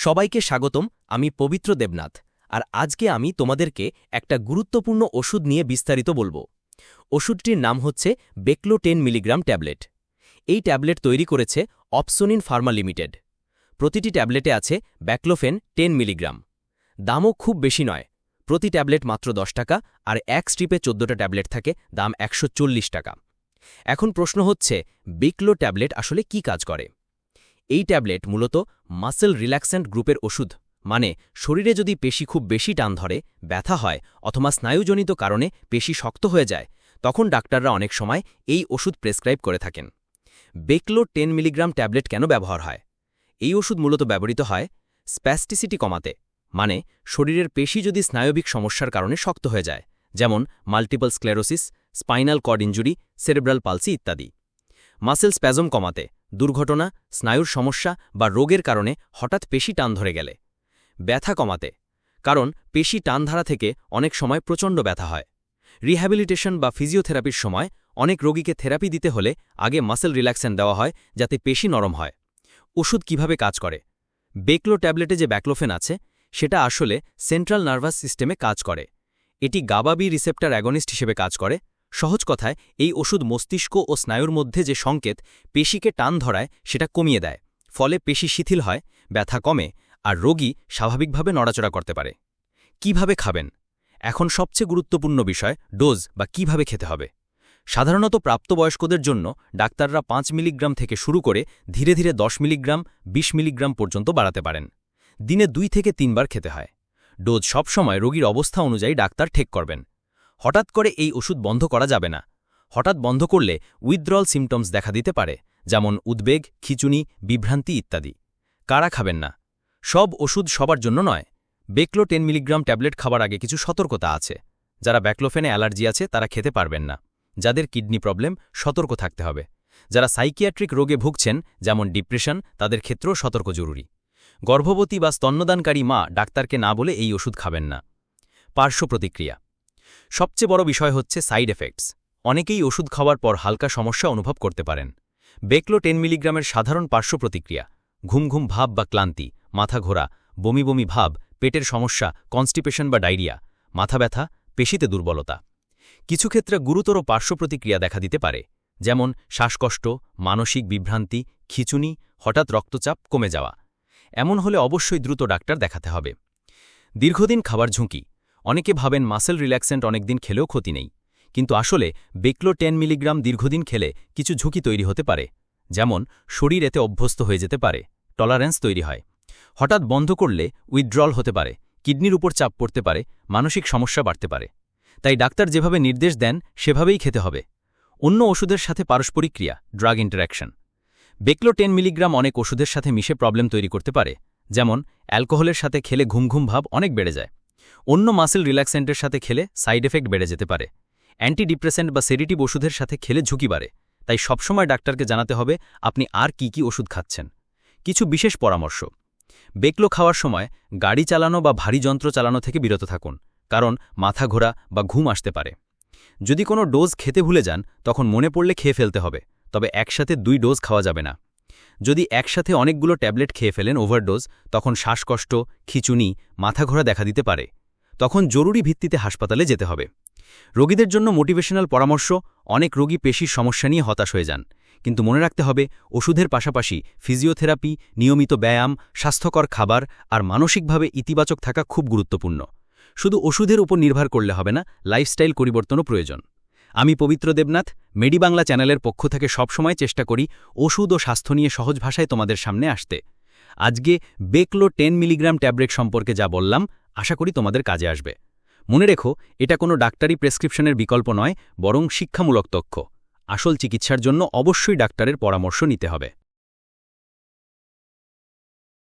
সবাইকে স্বাগতম, আমি পবিত্র দেবনাথ। আর আজকে আমি তোমাদেরকে একটা গুরুত্বপূর্ণ ওষুধ নিয়ে বিস্তারিত বলব। ওষুধটির নাম হচ্ছে বেকলো টেন মিলিগ্রাম ট্যাবলেট। এই ট্যাবলেট তৈরি করেছে অপসোনিন ফার্মা লিমিটেড। প্রতিটি ট্যাবলেটে আছে ব্যাকলোফেন টেন মিলিগ্রাম। দামও খুব বেশি নয়। প্রতি ট্যাবলেট মাত্র দশ টাকা, আর এক স্ট্রিপে চোদ্দটা ট্যাবলেট থাকে, দাম একশো চল্লিশ টাকা। এখন প্রশ্ন হচ্ছে, বেকলো ট্যাবলেট আসলে কি কাজ করে? এই ট্যাবলেট মূলত মাসেল রিল্যাক্সেন্ট গ্রুপের ওষুধ। মানে শরীরে যদি পেশি খুব বেশি টান ধরে, ব্যথা হয়, অথবা স্নায়ুজনিত কারণে পেশি শক্ত হয়ে যায়, তখন ডাক্তাররা অনেক সময় এই ওষুধ প্রেসক্রাইব করে থাকেন। বেকলো টেন মিলিগ্রাম ট্যাবলেট কেন ব্যবহার হয়? এই ওষুধ মূলত ব্যবহৃত হয় স্প্যাস্টিসিটি কমাতে। মানে শরীরের পেশি যদি স্নায়বিক সমস্যার কারণে শক্ত হয়ে যায়, যেমন multiple sclerosis, spinal cord injury cerebral palsy ইত্যাদি। মাসেল স্প্যাজম কমাতে। দুর্ঘটনা, স্নায়ুর সমস্যা বা রোগের কারণে হঠাৎ পেশি টান ধরে গেলে। ব্যথা কমাতে, কারণ পেশি টানধারা থেকে অনেক সময় প্রচণ্ড ব্যথা হয়। রিহ্যাবিলিটেশন বা ফিজিওথেরাপির সময় অনেক রোগীকে থেরাপি দিতে হলে আগে মাসেল রিল্যাক্সেন দেওয়া হয় যাতে পেশি নরম হয়। ওষুধ কীভাবে কাজ করে? বেকলো ট্যাবলেটে যে ব্যাকলোফেন আছে, সেটা আসলে সেন্ট্রাল নার্ভাস সিস্টেমে কাজ করে। এটি গাবাবি রিসেপ্টার অ্যাগনিস্ট হিসেবে কাজ করে সহজ কথায়, এই ওষুধ মস্তিষ্ক ও স্নায়ুর মধ্যে যে সংকেত, পেশিকে টান ধরায়, সেটা কমিয়ে দেয়। ফলে পেশি শিথিল হয়, ব্যথা কমে, আর রোগী স্বাভাবিকভাবে নড়াচড়া করতে পারে। কীভাবে খাবেন? এখন সবচেয়ে গুরুত্বপূর্ণ বিষয়, ডোজ বা কীভাবে খেতে হবে। সাধারণত প্রাপ্তবয়স্কদের জন্য ডাক্তাররা পাঁচ মিলিগ্রাম থেকে শুরু করে ধীরে ধীরে দশ মিলিগ্রাম ২০ মিলিগ্রাম পর্যন্ত বাড়াতে পারেন। দিনে দুই থেকে তিনবার খেতে হয়। ডোজ সবসময় রোগীর অবস্থা অনুযায়ী ডাক্তার ঠেক করবেন। হঠাৎ করে এই ওষুধ বন্ধ করা যাবে না। হঠাৎ বন্ধ করলে উইথড্রল সিমটমস দেখা দিতে পারে, যেমন উদ্বেগ, খিচুনি, বিভ্রান্তি ইত্যাদি। কারা খাবেন না? সব ওষুধ সবার জন্য নয়। বেকলো টেন মিলিগ্রাম ট্যাবলেট খাবার আগে কিছু সতর্কতা আছে। যারা ব্যাকলোফেনে অ্যালার্জি আছে, তারা খেতে পারবেন না। যাদের কিডনি প্রবলেম সতর্ক থাকতে হবে। যারা সাইকিয়াট্রিক রোগে ভুগছেন, যেমন ডিপ্রেশন তাদের ক্ষেত্রেও সতর্ক জরুরি। গর্ভবতী বা স্তন্যদানকারী মা ডাক্তারকে না বলে এই ওষুধ খাবেন না। পার্শ্ব প্রতিক্রিয়া। সবচেয়ে বড় বিষয় হচ্ছে সাইড এফেক্টস। অনেকেই ওষুধ খাওয়ার পর হালকা সমস্যা অনুভব করতে পারেন। বেকলো টেন মিলিগ্রামের সাধারণ পার্শ্ব প্রতিক্রিয়া, ঘুম ঘুম ভাব বা ক্লান্তি, মাথা ঘোরা, বমি বমি ভাব, পেটের সমস্যা, কনস্টিপেশন বা ডায়রিয়া, মাথা ব্যথা, পেশিতে দুর্বলতা। কিছু ক্ষেত্রে গুরুতর পার্শ্ব প্রতিক্রিয়া দেখা দিতে পারে, যেমন শ্বাসকষ্ট, মানসিক বিভ্রান্তি, খিচুনি, হঠাৎ রক্তচাপ কমে যাওয়া। এমন হলে অবশ্যই দ্রুত ডাক্তার দেখাতে হবে। দীর্ঘদিন খাবার ঝুঁকি অনেকে ভাবেন মাসেল রিল্যাক্সেন্ট অনেকদিন খেলেও ক্ষতি নেই। কিন্তু আসলে বেকলো টেন মিলিগ্রাম দীর্ঘদিন খেলে কিছু ঝুঁকি তৈরি হতে পারে। যেমন, শরীর এতে অভ্যস্ত হয়ে যেতে পারে, টলারেন্স তৈরি হয়। হঠাৎ বন্ধ করলে উইথড্রল হতে পারে, কিডনির উপর চাপ পড়তে পারে, মানসিক সমস্যা বাড়তে পারে। তাই ডাক্তার যেভাবে নির্দেশ দেন, সেভাবেই খেতে হবে। অন্য ওষুধের সাথে পারস্পরিক ক্রিয়া, drug interaction Beklo ten milligram অনেক ওষুধের সাথে মিশে প্রবলেম তৈরি করতে পারে। যেমন, অ্যালকোহলের সাথে খেলে ঘুম ঘুম ভাব অনেক বেড়ে যায়। অন্য মাসেল রিল্যাক্সেন্টের সাথে খেলে সাইড এফেক্ট বেড়ে যেতে পারে। অ্যান্টিডিপ্রেসেন্ট বা সেরিটিভ ওষুধের সাথে খেলে ঝুঁকি বাড়ে, তাই সবসময় ডাক্তারকে জানাতে হবে আপনি আর কি কি ওষুধ খাচ্ছেন। কিছু বিশেষ পরামর্শ। বেকলো খাওয়ার সময় গাড়ি চালানো বা ভারী যন্ত্র চালানো থেকে বিরত থাকুন, কারণ মাথা ঘোরা বা ঘুম আসতে পারে। যদি কোনো ডোজ খেতে ভুলে যান, তখন মনে পড়লে খেয়ে ফেলতে হবে, তবে একসাথে দুই ডোজ খাওয়া যাবে না। যদি একসাথে অনেকগুলো ট্যাবলেট খেয়ে ফেলেন ওভারডোজ, তখন শ্বাসকষ্ট, খিচুনি, মাথা ঘোরা দেখা দিতে পারে। তখন জরুরি ভিত্তিতে হাসপাতালে যেতে হবে। রোগীদের জন্য মোটিভেশনাল পরামর্শ, অনেক রোগী পেশির সমস্যা নিয়ে হতাশ হয়ে যান। কিন্তু মনে রাখতে হবে, ওষুধের পাশাপাশি ফিজিওথেরাপি, নিয়মিত ব্যায়াম, স্বাস্থ্যকর খাবার আর মানসিকভাবে ইতিবাচক থাকা খুব গুরুত্বপূর্ণ। শুধু ওষুধের উপর নির্ভর করলে হবে না, লাইফস্টাইল পরিবর্তনও প্রয়োজন। আমি পবিত্র দেবনাথ, মেডি বাংলা চ্যানেলের পক্ষ থেকে সবসময় চেষ্টা করি ওষুধ ও স্বাস্থ্য নিয়ে সহজ ভাষায় তোমাদের সামনে আসতে। আজকে বেকলো টেন মিলিগ্রাম ট্যাবলেট সম্পর্কে যা বললাম আশা করি তোমাদের কাজে আসবে। মনে রেখো, এটা কোনো ডাক্তারি প্রেসক্রিপশনের বিকল্প নয়, বরং শিক্ষামূলক তক্ষ আসল চিকিৎসার জন্য অবশ্যই ডাক্তারের পরামর্শ নিতে হবে।